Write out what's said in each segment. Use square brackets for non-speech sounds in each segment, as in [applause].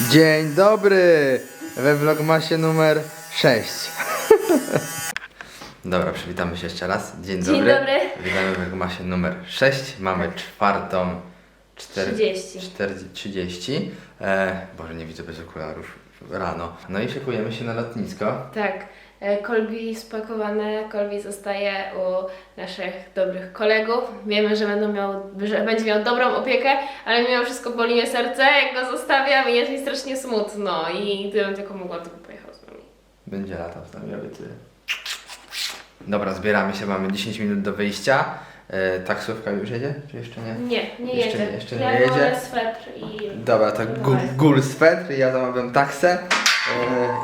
Dzień dobry! We vlogmasie numer 6. [laughs] Dobra, przywitamy się jeszcze raz. Dzień, Dzień dobry. dobry. Witamy w vlogmasie numer 6. Mamy czwartą... cztery- 30. 40, 30. E, Boże, nie widzę bez okularów. Rano. No i szykujemy się na lotnisko. Tak. E, Kolbi spakowane, Kolbi zostaje u naszych dobrych kolegów. Wiemy, że, będą miał, że będzie miał dobrą opiekę, ale mimo wszystko boli mnie serce, jak go zostawiam i jest mi strasznie smutno. I gdybym tylko mogła, to bym pojechał z nami. Będzie latał z nami, obiecuję. Dobra, zbieramy się, mamy 10 minut do wyjścia. E, taksówka już jedzie, czy jeszcze nie? Nie, nie Jeszcze jedzie. nie- jeszcze nie ja jedzie? wolę swetr i... Dobra, to gul, gul swetr, ja zamawiam taksę e,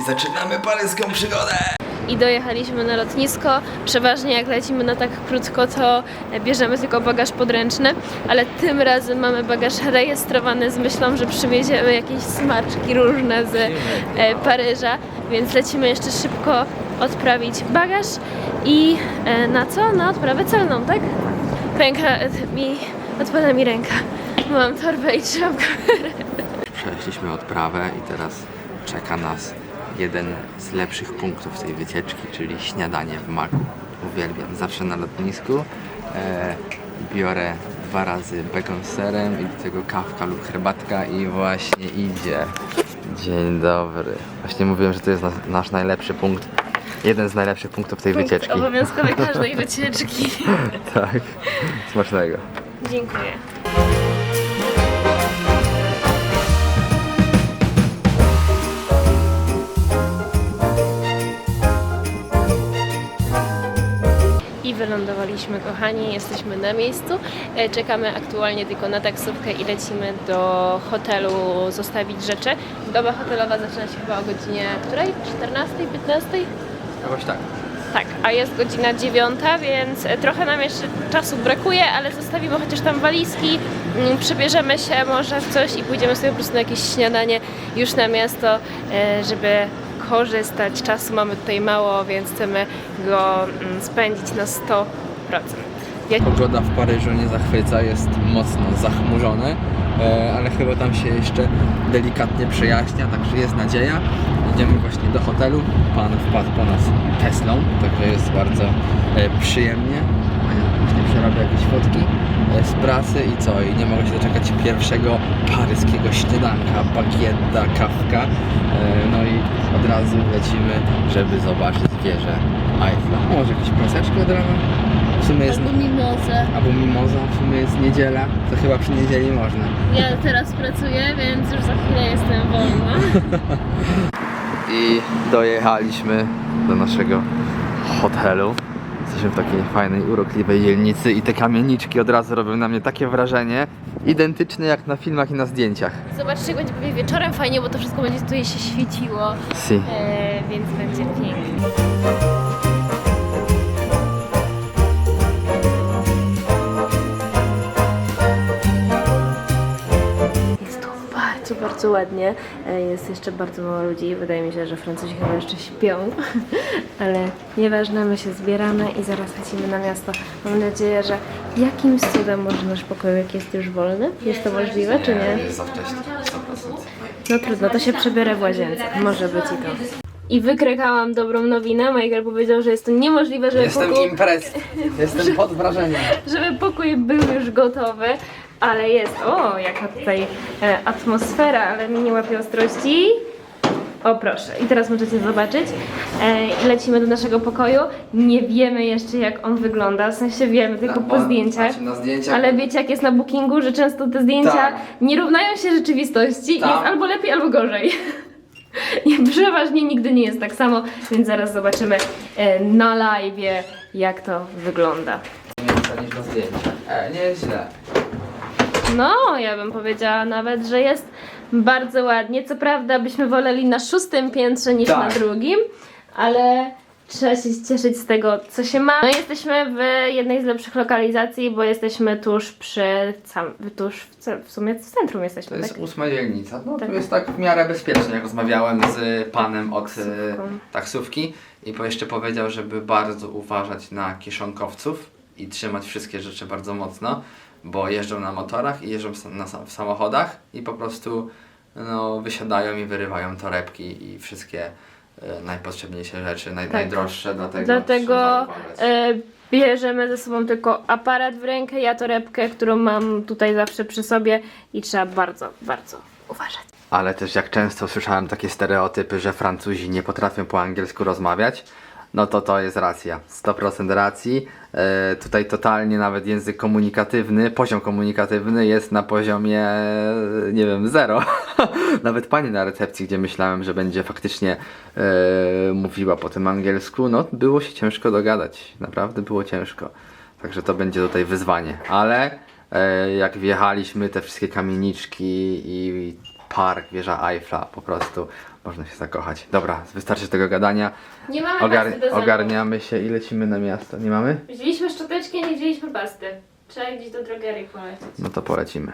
i zaczynamy paryską przygodę. I dojechaliśmy na lotnisko. Przeważnie jak lecimy na tak krótko, to bierzemy tylko bagaż podręczny, ale tym razem mamy bagaż rejestrowany z myślą, że przywieziemy jakieś smaczki różne z e, Paryża, więc lecimy jeszcze szybko odprawić bagaż i e, na co? Na odprawę celną, tak? Ręka e, mi, odpada mi ręka. Mam torbę i trzymam kamerę. Przeszliśmy odprawę i teraz czeka nas jeden z lepszych punktów tej wycieczki, czyli śniadanie w maku. Uwielbiam. Zawsze na lotnisku e, biorę dwa razy bacon z serem i do tego kawka lub herbatka i właśnie idzie. Dzień dobry. Właśnie mówiłem, że to jest nas, nasz najlepszy punkt. Jeden z najlepszych punktów tej Punkt wycieczki. obowiązkowy każdej [laughs] wycieczki. Tak. Smacznego. Dziękuję. Wylądowaliśmy, kochani, jesteśmy na miejscu. E, Czekamy aktualnie tylko na taksówkę i lecimy do hotelu zostawić rzeczy. Doba hotelowa zaczyna się chyba o godzinie której? 14, 15? Jakoś tak. Tak, a jest godzina dziewiąta, więc e, trochę nam jeszcze czasu brakuje, ale zostawimy chociaż tam walizki, mm, przebierzemy się może w coś i pójdziemy sobie po prostu na jakieś śniadanie już na miasto, e, żeby korzystać. Czasu mamy tutaj mało, więc chcemy go mm, spędzić na 100%. Ja Pogoda w Paryżu nie zachwyca, jest mocno zachmurzone, e, ale chyba tam się jeszcze delikatnie przejaśnia, także jest nadzieja. Idziemy właśnie do hotelu. Pan wpadł po nas Teslą, także jest bardzo e, przyjemnie. Właśnie przerabia jakieś fotki e, z pracy i co? I nie mogę się doczekać pierwszego paryskiego śniadanka, bagietta, kawka. E, no i od razu lecimy, żeby zobaczyć wieżę Eiffla. Może jakieś praseczki od rana? W sumie jest... mimozę. Albo mimoza, w sumie jest niedziela, to chyba przy niedzieli można. Ja teraz pracuję, więc już za chwilę jestem wolna. [laughs] I dojechaliśmy do naszego hotelu. Jesteśmy w takiej fajnej, urokliwej dzielnicy i te kamieniczki od razu robią na mnie takie wrażenie, identyczne jak na filmach i na zdjęciach. Zobaczcie, jak będzie pewnie wieczorem fajnie, bo to wszystko będzie tutaj się świeciło. Si. E, więc będzie pięknie. Bardzo, bardzo ładnie. E, Jest jeszcze bardzo mało ludzi. Wydaje mi się, że Francuzi chyba jeszcze śpią. [laughs] Ale nieważne, my się zbieramy i zaraz lecimy na miasto. Mam nadzieję, że jakimś cudem może nasz pokoik jest już wolny. Jest to możliwe, czy nie? Jest za wcześnie, 100%. No trudno, to się przebiorę w łazience. Może być i to. I wykrekałam dobrą nowinę. Michael powiedział, że jest to niemożliwe, żeby, Jestem pokój, imprez, jestem pod wrażeniem. [laughs] żeby pokój był już gotowy. Ale jest, o, jaka tutaj e, atmosfera, ale mi nie łapie ostrości. O proszę, i teraz możecie zobaczyć. E, lecimy do naszego pokoju. Nie wiemy jeszcze jak on wygląda, w sensie wiemy tylko po zdjęciach. Na zdjęciach Ale wiecie jak jest na bookingu, że często te zdjęcia Tak. nie równają się rzeczywistości i Tam. jest albo lepiej, albo gorzej. [laughs] I przeważnie nigdy nie jest tak samo, więc zaraz zobaczymy e, na live jak to wygląda. Więcej niż na zdjęciach. E, nie jest źle. No, ja bym powiedziała nawet, że jest bardzo ładnie. Co prawda byśmy woleli na szóstym piętrze niż Tak. na drugim, ale trzeba się cieszyć z tego, co się ma. No jesteśmy w jednej z lepszych lokalizacji, bo jesteśmy tuż przy, sam, tuż w, w sumie w centrum To jesteśmy, jest tak? ósma dzielnica. No Tak. to jest tak w miarę bezpiecznie. Jak rozmawiałem z panem od e, Taksówką. taksówki i jeszcze powiedział, żeby bardzo uważać na kieszonkowców i trzymać wszystkie rzeczy bardzo mocno, bo jeżdżą na motorach i jeżdżą w samochodach i po prostu no, wysiadają i wyrywają torebki i wszystkie e, najpotrzebniejsze rzeczy, naj, Tak. najdroższe, dlatego Dlatego e, bierzemy ze sobą tylko aparat w rękę, ja torebkę, którą mam tutaj zawsze przy sobie i trzeba bardzo, bardzo uważać. Ale też jak często słyszałem takie stereotypy, że Francuzi nie potrafią po angielsku rozmawiać, no to to jest racja. 100% racji. E, tutaj totalnie nawet język komunikatywny, poziom komunikatywny jest na poziomie, nie wiem, zero. [laughs] nawet pani na recepcji, gdzie myślałem, że będzie faktycznie e, mówiła po tym angielsku, no było się ciężko dogadać. Naprawdę było ciężko. Także to będzie tutaj wyzwanie. Ale e, jak wjechaliśmy, te wszystkie kamieniczki i park, wieża Eiffla, po prostu można się zakochać. Dobra, wystarczy tego gadania. Nie mamy Ogar do zębów. ogarniamy się i lecimy na miasto. Nie mamy? Wzięliśmy szczoteczkę, nie wzięliśmy pasty. Trzeba gdzieś do drogerii polecieć. No to polecimy.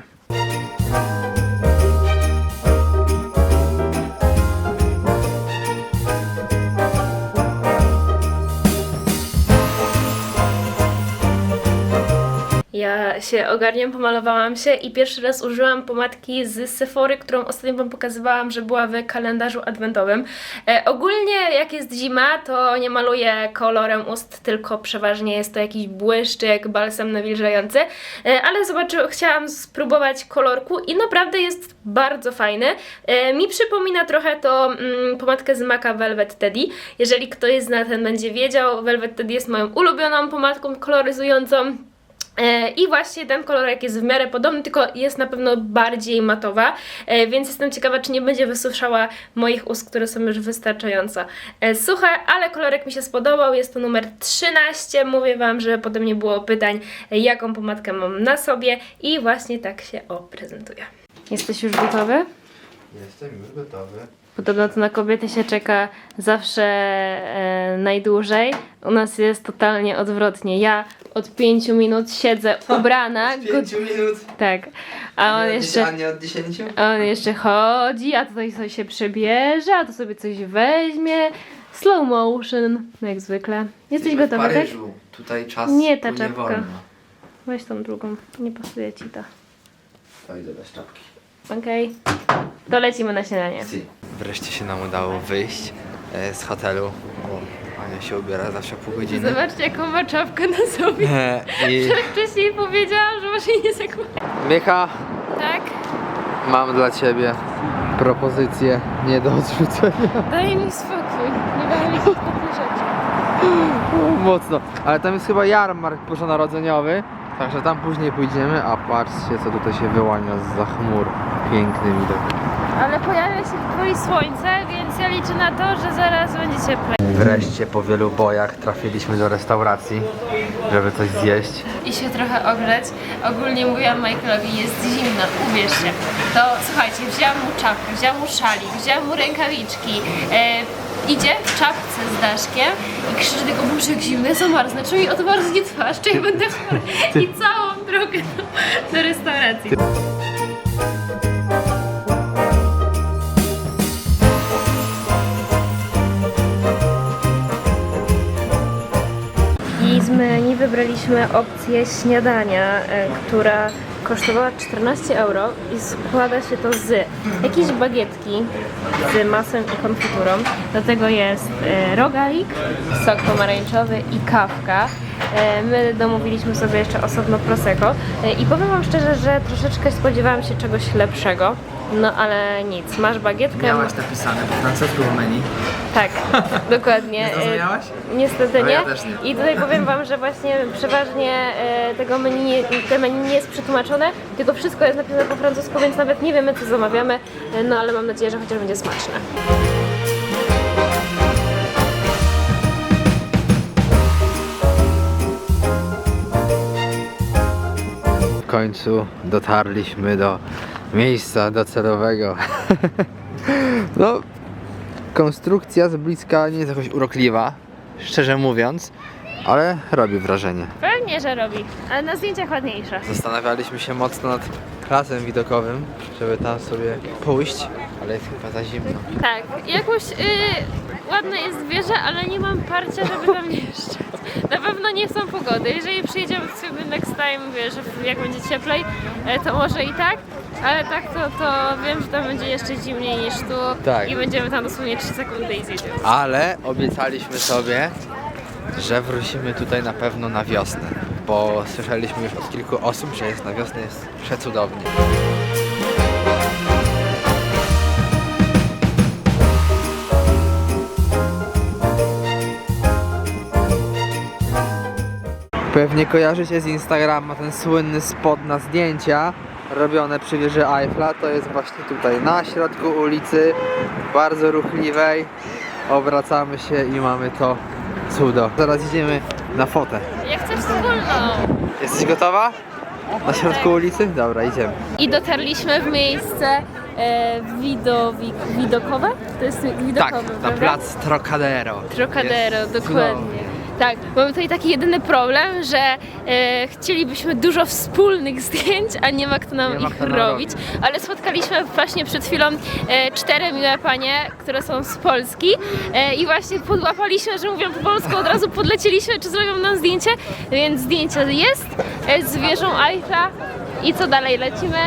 Się ogarniam, pomalowałam się i pierwszy raz użyłam pomadki z Sephory, którą ostatnio Wam pokazywałam, że była w kalendarzu adwentowym. E, ogólnie jak jest zima, to nie maluję kolorem ust, tylko przeważnie jest to jakiś błyszczyk, balsam nawilżający, e, ale zobaczyłam, chciałam spróbować kolorku i naprawdę jest bardzo fajny. E, mi przypomina trochę to mm, pomadkę z Maca Velvet Teddy. Jeżeli ktoś zna, ten będzie wiedział, Velvet Teddy jest moją ulubioną pomadką koloryzującą. E, I właśnie ten kolorek jest w miarę podobny, tylko jest na pewno bardziej matowa, e, więc jestem ciekawa, czy nie będzie wysuszała moich ust, które są już wystarczająco e, suche, ale kolorek mi się spodobał, jest to numer 13, mówię Wam, że potem nie było pytań, jaką pomadkę mam na sobie i właśnie tak się o prezentuje. Jesteś już gotowy? Jestem już gotowy. Podobno to na kobiety się czeka zawsze e, najdłużej. U nas jest totalnie odwrotnie. Ja od 5 minut siedzę [laughs] ubrana. go- minut. tak. A on jeszcze. nie od 10? A on jeszcze chodzi, a tutaj coś się przebierze, a to sobie coś weźmie. Slow motion, jak zwykle. Jesteś gotowy, tak? Tutaj czas Nie ta płynie czapka. wolno. Weź tą drugą, nie pasuje ci to. To idę bez czapki. Okej. To lecimy na śniadanie. Wreszcie się nam udało wyjść e, z hotelu. O, Ania się ubiera zawsze pół godziny. Zobaczcie, jaką ma czapkę na sobie. E, I [laughs] Wcześniej powiedziałam, że może jej nie zakładać. Micha, Tak? mam dla ciebie propozycję nie do odrzucenia. Daj mi spokój. Nie daj mi takie rzeczy. Mocno. Ale tam jest chyba jarmark bożonarodzeniowy. Także tam później pójdziemy, a patrzcie co tutaj się wyłania za chmur. Piękny widok. Ale pojawia się powoli słońce, więc ja liczę na to, że zaraz będzie cieplej. Wreszcie po wielu bojach trafiliśmy do restauracji, żeby coś zjeść. I się trochę ogrzeć. Ogólnie mówiłam Michaelowi, jest zimno, uwierzcie. To słuchajcie, wzięłam mu czapkę, wzięłam mu szalik, wzięłam mu rękawiczki. E, idzie w czapce z daszkiem i krzyczy tylko, Boże, jak zimne, zamarznę, czy mi odmarznie twarz, czy ja będę chory. I całą drogę do, do restauracji. I z menu wybraliśmy opcję śniadania, e, która kosztowała 14 euro i składa się to z jakiejś bagietki z masłem i konfiturą. Do tego jest e, rogalik, sok pomarańczowy i kawka. E, My domówiliśmy sobie jeszcze osobno prosecco i powiem Wam szczerze, że troszeczkę spodziewałam się czegoś lepszego. No ale nic, masz bagietkę. napisane po francusku w menu. Tak, [laughs] dokładnie. Nie zrozumiałaś? E, Niestety No nie. ja też nie. I tutaj powiem Wam, że właśnie przeważnie e, tego menu nie, te menu nie jest przetłumaczone, tylko wszystko jest napisane po francusku, więc nawet nie wiemy co zamawiamy, e, no ale mam nadzieję, że chociaż będzie smaczne. W końcu dotarliśmy do miejsca docelowego. [laughs] no, konstrukcja z bliska nie jest jakoś urokliwa, szczerze mówiąc, ale robi wrażenie. Pewnie, że robi, ale na zdjęciach ładniejsza. Zastanawialiśmy się mocno nad klasem widokowym, żeby tam sobie pójść, ale jest chyba za zimno. Tak, jakoś y, ładna jest wieża, ale nie mam parcia, żeby tam [laughs] wjeżdżać. Na pewno nie są pogody. Jeżeli przyjedziemy sobie next time, wiesz, jak będzie cieplej, e, to może i tak. Ale tak to, to wiem, że tam będzie jeszcze zimniej niż tu Tak. i będziemy tam dosłownie 3 sekundy i zjedziemy. Ale obiecaliśmy sobie, że wrócimy tutaj na pewno na wiosnę, bo słyszeliśmy już od kilku osób, że jest na wiosnę jest przecudownie. Pewnie kojarzycie z Instagrama ten słynny spot na zdjęcia robione przy wieży Eiffla. To jest właśnie tutaj na środku ulicy, bardzo ruchliwej. Obracamy się i mamy to cudo. Zaraz idziemy na fotę. Jak chcesz wspólną. Jesteś gotowa? Na środku ulicy? Dobra, idziemy. I dotarliśmy w miejsce e, widowik, widokowe? To jest widokowe, Tak, na prawda? plac Trocadero. Trocadero, Jest dokładnie. Tak, mamy tutaj taki jedyny problem, że e, chcielibyśmy dużo wspólnych zdjęć, a nie ma kto nam Nie ma ich kto nam robić. Ale spotkaliśmy właśnie przed chwilą e, cztery miłe panie, które są z Polski e, i właśnie podłapaliśmy, że mówią po polsku, od razu podlecieliśmy, czy zrobią nam zdjęcie, więc zdjęcie jest e, z wieżą Eiffla. I co dalej, lecimy?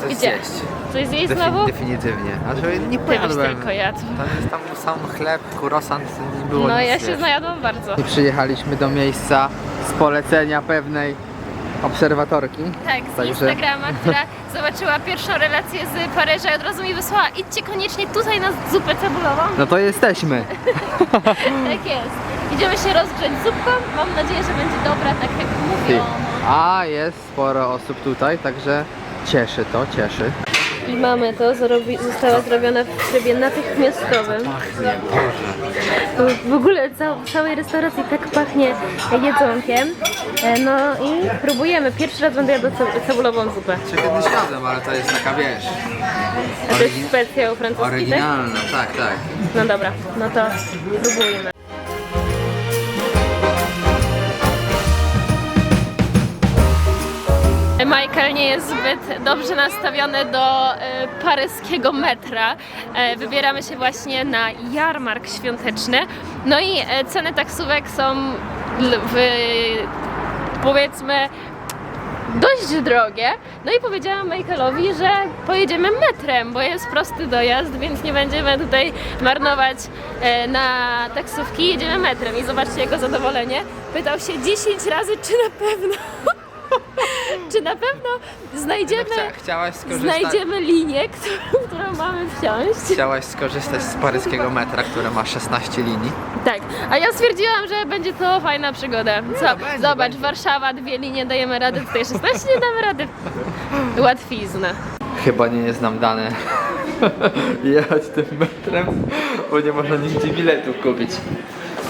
Coś Gdzie? zjeść. Coś zjeść Defi- znowu? Definitywnie. A że nie pojadłem. tylko jadł. Tam jest tam sam chleb, kurosant, nie było No nic, ja się wiesz. znajadłam bardzo. I przyjechaliśmy do miejsca z polecenia pewnej obserwatorki. Tak, z Instagrama, [laughs] która zobaczyła pierwszą relację z Paryża i od razu mi wysłała idźcie koniecznie tutaj na zupę cebulową. No to jesteśmy. [laughs] Tak jest. Idziemy się rozgrzeć zupką. Mam nadzieję, że będzie dobra, tak jak mówią. A jest sporo osób tutaj, także cieszy to, cieszy. I mamy to, zrobi, zostało zrobione w trybie natychmiastowym. Pachnie, Boże. W ogóle cał, w całej restauracji tak pachnie jedzonkiem. E, No i próbujemy. Pierwszy raz będę jadła ce- cebulową zupę. Czy kiedyś jadłem, ale to jest taka, wiesz, A to jest specjał francuski, tak? oryginalna, tak, tak. No dobra, no to próbujmy. Michael nie jest zbyt dobrze nastawiony do e, paryskiego metra. E, wybieramy się właśnie na jarmark świąteczny. No i e, ceny taksówek są w, powiedzmy dość drogie. No i powiedziałam Michaelowi, że pojedziemy metrem, bo jest prosty dojazd, więc nie będziemy tutaj marnować na taksówki, jedziemy metrem. I zobaczcie jego zadowolenie. Pytał się 10 razy, czy na pewno, czy na pewno znajdziemy, Chcia, chciałaś skorzystać... znajdziemy linię, [laughs] którą, którą mamy wsiąść. Chciałaś skorzystać z paryskiego metra, które ma 16 linii. Tak, a ja stwierdziłam, że będzie to fajna przygoda. Co? No, będzie, Zobacz, będzie. Warszawa, dwie linie, dajemy radę, tutaj 16 nie damy rady. Łatwizna. Chyba nie jest nam dane [laughs] jechać tym metrem, bo nie można nigdzie biletów kupić.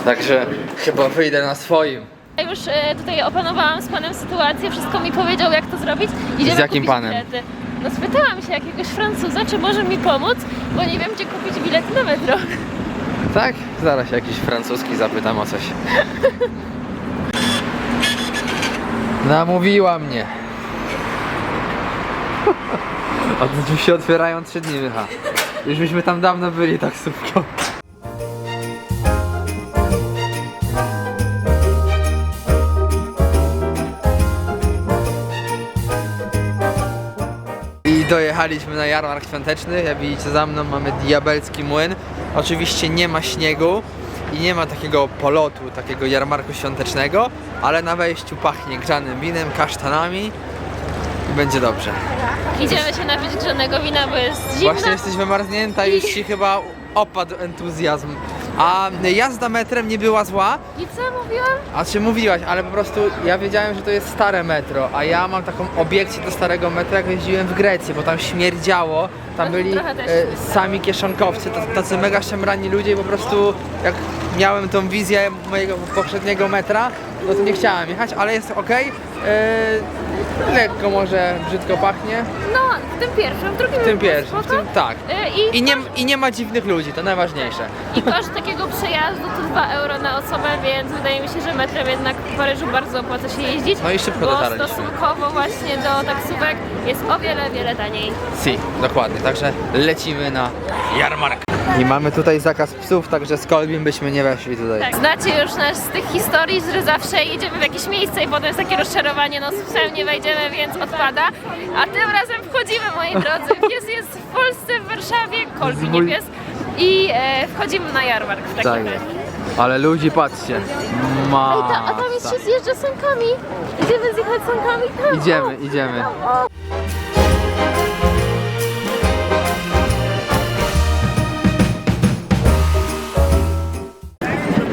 Także chyba wyjdę na swoim. Ja już e, tutaj opanowałam z panem sytuację, wszystko mi powiedział, jak to zrobić. Idziemy Z jakim kupić panem? Bilety. No spytałam się jakiegoś Francuza, czy może mi pomóc, bo nie wiem, gdzie kupić bilety na metro. Tak? Zaraz jakiś francuski zapytam o coś. [laughs] Namówiła mnie. [laughs] To drzwi się otwierają 3 dni, Micha. Już byśmy tam dawno byli taksówką. I dojechaliśmy na jarmark świąteczny. Jak widzicie za mną mamy diabelski młyn. Oczywiście nie ma śniegu i nie ma takiego polotu, takiego jarmarku świątecznego, ale na wejściu pachnie grzanym winem, kasztanami i będzie dobrze. Idziemy się napić grzanego wina, bo jest zimno. Właśnie jesteś wymarznięta i już ci chyba opadł entuzjazm. A jazda metrem nie była zła, I co mówiłam? a czy mówiłaś, ale po prostu ja wiedziałem, że to jest stare metro, a ja mam taką obiekcję do starego metra, jak jeździłem w Grecji, bo tam śmierdziało, tam No, byli trochę też. e, sami kieszonkowcy, tacy, tacy mega szemrani ludzie i po prostu jak miałem tą wizję mojego poprzedniego metra, no to nie chciałem jechać, ale jest ok. Lekko może brzydko pachnie, No, w tym pierwszym, w drugim w tym było pierwszym, w spoko. tym tak. I, I nie, I nie ma dziwnych ludzi, to najważniejsze. I koszt takiego przejazdu to 2 euro na osobę, więc wydaje mi się, że metrem jednak w Paryżu bardzo opłaca się jeździć. No i szybko Bo dotarliśmy. stosunkowo właśnie do taksówek jest o wiele, wiele taniej. Si, dokładnie. Także lecimy na jarmark. I mamy tutaj zakaz psów, także z Kolbim byśmy nie weszli tutaj. Tak, znacie już nas z tych historii, że zawsze jedziemy w jakieś miejsce i potem jest takie rozczarowanie, no z psem nie wejdziemy, więc odpada. A tym razem wchodzimy, moi drodzy. Pies jest w Polsce, w Warszawie, Kolbi, nie pies. I e, wchodzimy na jarmark w takim Tak. razie. Ale ludzi, patrzcie. Ma. Ej, ta, a tam jest się zjeżdża sankami. Idziemy zjechać sankami tam. Idziemy, idziemy.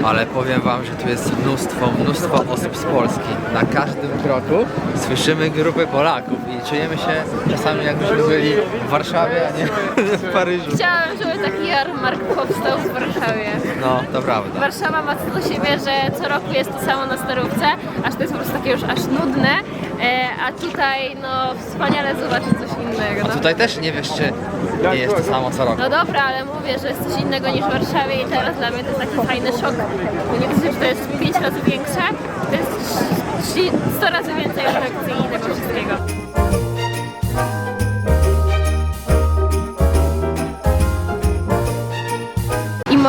Ale powiem wam, że tu jest mnóstwo, mnóstwo osób z Polski. Na każdym kroku słyszymy grupy Polaków i czujemy się czasami jakbyśmy byli w Warszawie, a nie w Paryżu. Chciałam, żeby taki jarmark powstał w Warszawie. No, to prawda. Warszawa ma to do siebie, że co roku jest to samo na starówce, aż to jest po prostu takie już aż nudne, e, a tutaj no wspaniale zobaczyć coś innego. A No. tutaj też nie wiesz, czy nie jest to samo co roku. no dobra, ale mówię, że jest coś innego niż w Warszawie i teraz dla mnie to jest taki fajny szok. Bo nie dosyć, że to jest 5 razy większe, to jest 3, 100 razy więcej atrakcji i tego wszystkiego.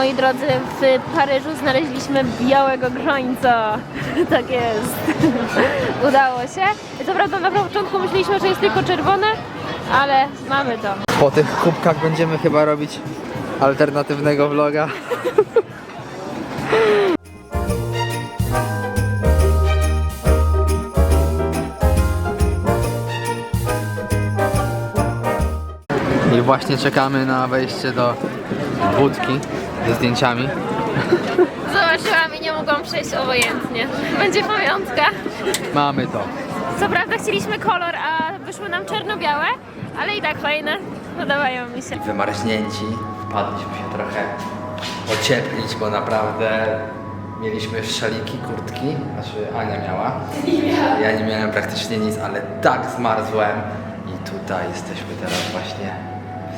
Moi drodzy, w Paryżu znaleźliśmy białego grzońca. [laughs] tak jest. [laughs] Udało się. Co prawda na początku myśleliśmy, że jest tylko czerwone, ale mamy to. Po tych kubkach będziemy chyba robić alternatywnego vloga. [laughs] właśnie czekamy na wejście do budki ze zdjęciami. Zobaczyłam i nie mogłam przejść obojętnie. Będzie pamiątka. Mamy to. Co prawda chcieliśmy kolor, a wyszły nam czarno-białe, ale i tak fajne. Podobają mi się. Wymarznięci, wpadliśmy się trochę ocieplić, bo naprawdę mieliśmy szaliki, kurtki, znaczy Ania miała. Ja nie miałem praktycznie nic, ale tak zmarzłem. I tutaj jesteśmy teraz właśnie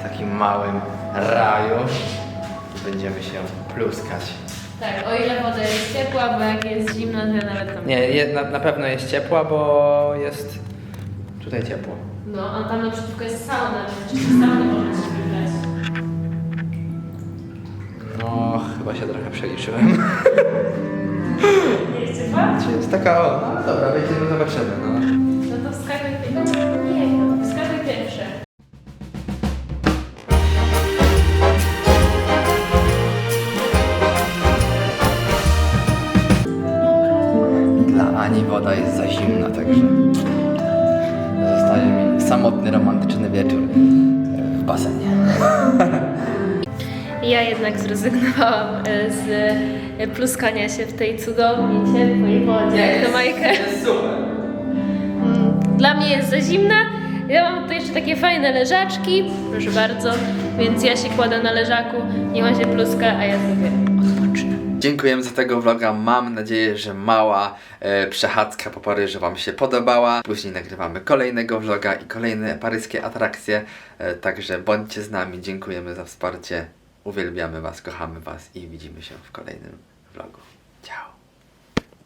takim małym raju będziemy się pluskać. Tak, o ile woda jest ciepła, bo jak jest zimna, to ja nawet tam... Nie, je, na, na pewno jest ciepła, bo jest tutaj ciepło. No, a tam naprzeciwko jest sauna, więc czy saunę można się wybrać. No, chyba się trochę przeliczyłem. Nie jest ciepła? Czy jest taka, o, no dobra, wejdziemy, zobaczymy, no. No to wskakuj pierwsze. Zrezygnowałam e, z e, pluskania się w tej cudownej, ciepłej wodzie. Jak to Majkę. super. Mm, Dla mnie jest za zimna. Ja mam tutaj jeszcze takie fajne leżaczki, proszę bardzo, więc ja się kładę na leżaku, nie ma się pluska, a ja sobie odpocznę. Dziękujemy za tego vloga. Mam nadzieję, że mała e, przechadzka po Paryżu Wam się podobała. Później nagrywamy kolejnego vloga i kolejne paryskie atrakcje. E, także bądźcie z nami. Dziękujemy za wsparcie. Uwielbiamy Was, kochamy Was i widzimy się w kolejnym vlogu.